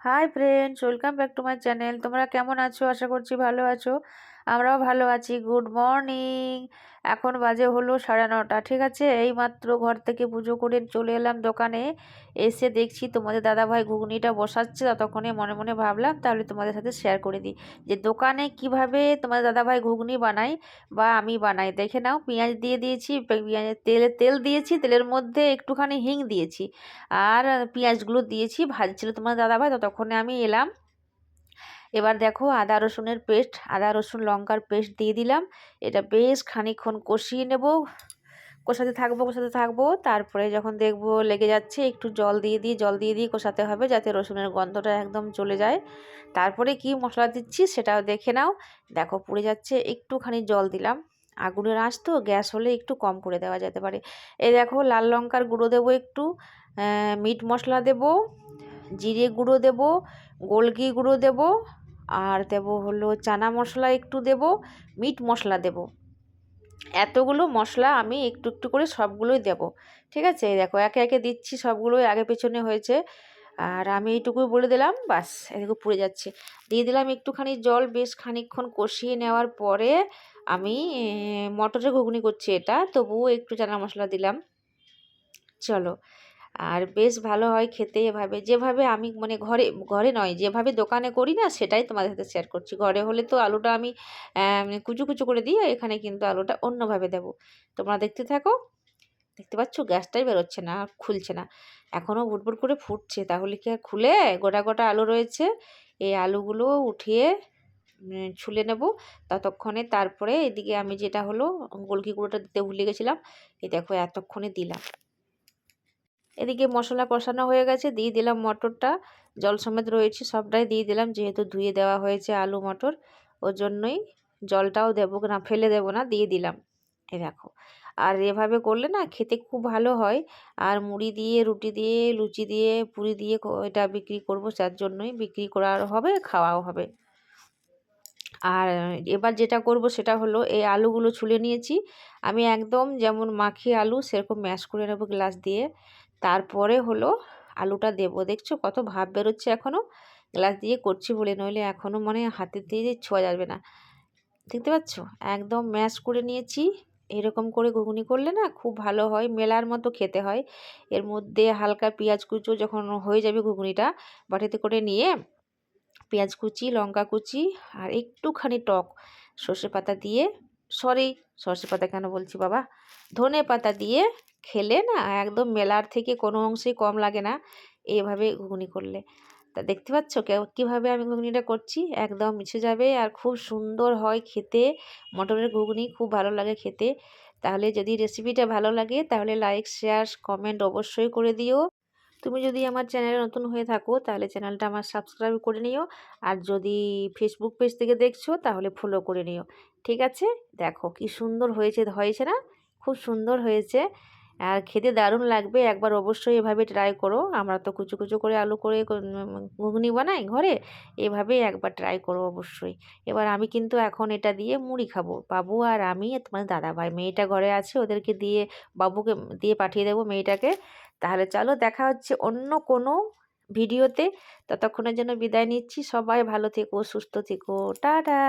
Hi friends welcome back to my channel তোমরা কেমন আছো? আশা করছি ভালো আছো। আমরাও ভালো আছি। Good morning. এখন বাজে হলো সাড়ে নটা, ঠিক আছে? এই মাত্র ঘর থেকে পুজো করে চলে এলাম দোকানে। এসে দেখছি তোমাদের দাদাভাই ঘুগনিটা বসাচ্ছে। ততক্ষণে মনে মনে ভাবলাম তাহলে তোমাদের সাথে শেয়ার করে দিই। যে দোকানে কীভাবে তোমাদের দাদাভাই ঘুগনি বানাই বা আমি বানাই, দেখে নাও। পেঁয়াজ দিয়ে দিয়েছি, পেঁয়াজের তেল তেল দিয়েছি, তেলের মধ্যে একটুখানি হিং দিয়েছি। আর পেঁয়াজগুলো দিয়েছি, ভাজছিল তোমার দাদাভাই, ততক্ষণে আমি এলাম। এবার দেখো আদা, রসুনের পেস্ট, আদা, রসুন, লঙ্কার পেস্ট দিয়ে দিলাম। এটা বেশ খানিক্ষণ কষিয়ে নেব। কষাতে থাকব কষাতে থাকব। তারপরে যখন দেখব লেগে যাচ্ছে, একটু জল দিয়ে দিয়ে জল দিয়ে দিয়ে কষাতে হবে যাতে রসুনের গন্ধটা একদম চলে যায়। তারপরে কি মশলা দিচ্ছি সেটাও দেখে নাও। দেখো পুড়ে যাচ্ছে, একটুখানি জল দিলাম। আগুনের আঁচ তো, গ্যাস হলে একটু কম করে দেওয়া যেতে পারে। এই দেখো লাল লঙ্কার গুঁড়ো দেবো একটু মিট মশলা দেব, জিরে গুঁড়ো দেব, গোলকি গুঁড়ো দেব আর দেব হলো চানা মশলা একটু দেব, মিট মশলা দেব। এতগুলো মশলা আমি একটু একটু করে সবগুলোই দেব, ঠিক আছে? দেখো, একে একে দিচ্ছি, সবগুলোই আগে পেছনে হয়েছে। আর আমি এইটুকুই বলে দিলাম বাস এদিকে পুড়ে যাচ্ছে। দিয়ে দিলাম একটুখানি জল, বেশ খানিকক্ষণ কষিয়ে নেওয়ার পরে আমি মটরের ঘুগনি করছি এটা, তবুও একটু চানা মশলা দিলাম। চলো আর বেশ ভালো হয় খেতে এভাবে। যেভাবে আমি মানে ঘরে ঘরে নয়, যেভাবে দোকানে করি না, সেটাই তোমাদের সাথে শেয়ার করছি। ঘরে হলে তো আলুটা আমি কুচু কুচু করে দিই এখানে কিন্তু আলুটা অন্যভাবে দেব। তোমরা দেখতে থাকো। দেখতে পাচ্ছ, গ্যাসটাই বেরোচ্ছে না, আর খুলছে না। এখনও বুটবুট করে ফুটছে, তাহলে কি আর খুলে? গোটা গোটা আলু রয়েছে। এই আলুগুলো উঠিয়ে ছুলে নেব। ততক্ষণে তারপরে এদিকে আমি যেটা হলো, গোলকি গুঁড়োটা দিতে ভুলে গেছিলাম। এই দেখো, এতক্ষণে দিলাম। এদিকে মশলা কষানো হয়ে গেছে, দিয়ে দিলাম মটরটা। জল সমেত রয়েছে, সবটাই দিয়ে দিলাম, যেহেতু ধুয়ে দেওয়া হয়েছে আলু, মটর, ওর জন্যই জলটাও দেবো না, ফেলে দেবো না, দিয়ে দিলাম। এ দেখো, আর এভাবে করলে না খেতে খুব ভালো হয়। আর মুড়ি দিয়ে, রুটি দিয়ে, লুচি দিয়ে, পুরি দিয়ে এটা বিক্রি করব, যার জন্যই বিক্রি করার হবে, খাওয়াও হবে। আর এবার যেটা করব সেটা হলো, এই আলুগুলো ছুলে নিয়েছি। আমি একদম যেমন মাখি আলু সেরকম ম্যাশ করে নেব গ্লাস দিয়ে। তারপরে হলো আলুটা দেব। দেখছ কত ভাব বেরোচ্ছে এখনও গ্লাস দিয়ে করছি বলে, নইলে এখনও মানে হাতের দিয়ে ছোঁয়া যাবে না। দেখতে পাচ্ছ? একদম ম্যাশ করে নিয়েছি। এরকম করে ঘুগনি করলে না খুব ভালো হয়, মেলার মতো খেতে হয়। এর মধ্যে হালকা পেঁয়াজ কুচো যখন হয়ে যাবে ঘুগনিটা, বাটিতে করে নিয়ে পেঁয়াজ কুচি, লঙ্কা কুচি আর একটুখানি টক সর্ষে পাতা দিয়ে সরি সর্ষে পাতা কেন বলছি বাবা? ধনে পাতা দিয়ে খেলে না একদম মেলার থেকে কোনো অংশেই কম লাগে না এইভাবে ঘুগনি করলে। তা দেখতে পাচ্ছ কীভাবে আমি ঘুগনিটা করছি? একদম মিশে যাবে আর খুব সুন্দর হয় খেতে, মটরের ঘুগনি খুব ভালো লাগে খেতে। তাহলে যদি রেসিপিটা ভালো লাগে তাহলে লাইক শেয়ার কমেন্ট অবশ্যই করে দিও। তুমি যদি আমার চ্যানেলে নতুন হয়ে থাকো, তাহলে চ্যানেলটা আমার সাবস্ক্রাইব করে নিও। আর যদি ফেসবুক পেজ থেকে দেখছ, তাহলে ফলো করে নিও। ঠিক আছে? দেখো কি সুন্দর হয়েছে হয়েছে না? খুব সুন্দর হয়েছে। আর খেতে দারুণ লাগবে, একবার অবশ্যই এভাবে ট্রাই করো। আমরা তো কুচু কুচু করে আলু করে ঘুগনি বানাই ঘরে, এভাবে একবার ট্রাই করো অবশ্যই। এবার আমি কিন্তু এখন এটা দিয়ে মুড়ি খাব। বাবু আর আমি, তোমার দাদা ভাই মেয়েটা ঘরে আছে, ওদেরকে দিয়ে, বাবুকে দিয়ে পাঠিয়ে দেবো মেয়েটাকে। তাহলে চলো দেখা হচ্ছে অন্য কোনো ভিডিওতে। ততক্ষণের জন্য বিদায় নিচ্ছি। সবাই ভালো থেকো, সুস্থ থেকো। টাটা।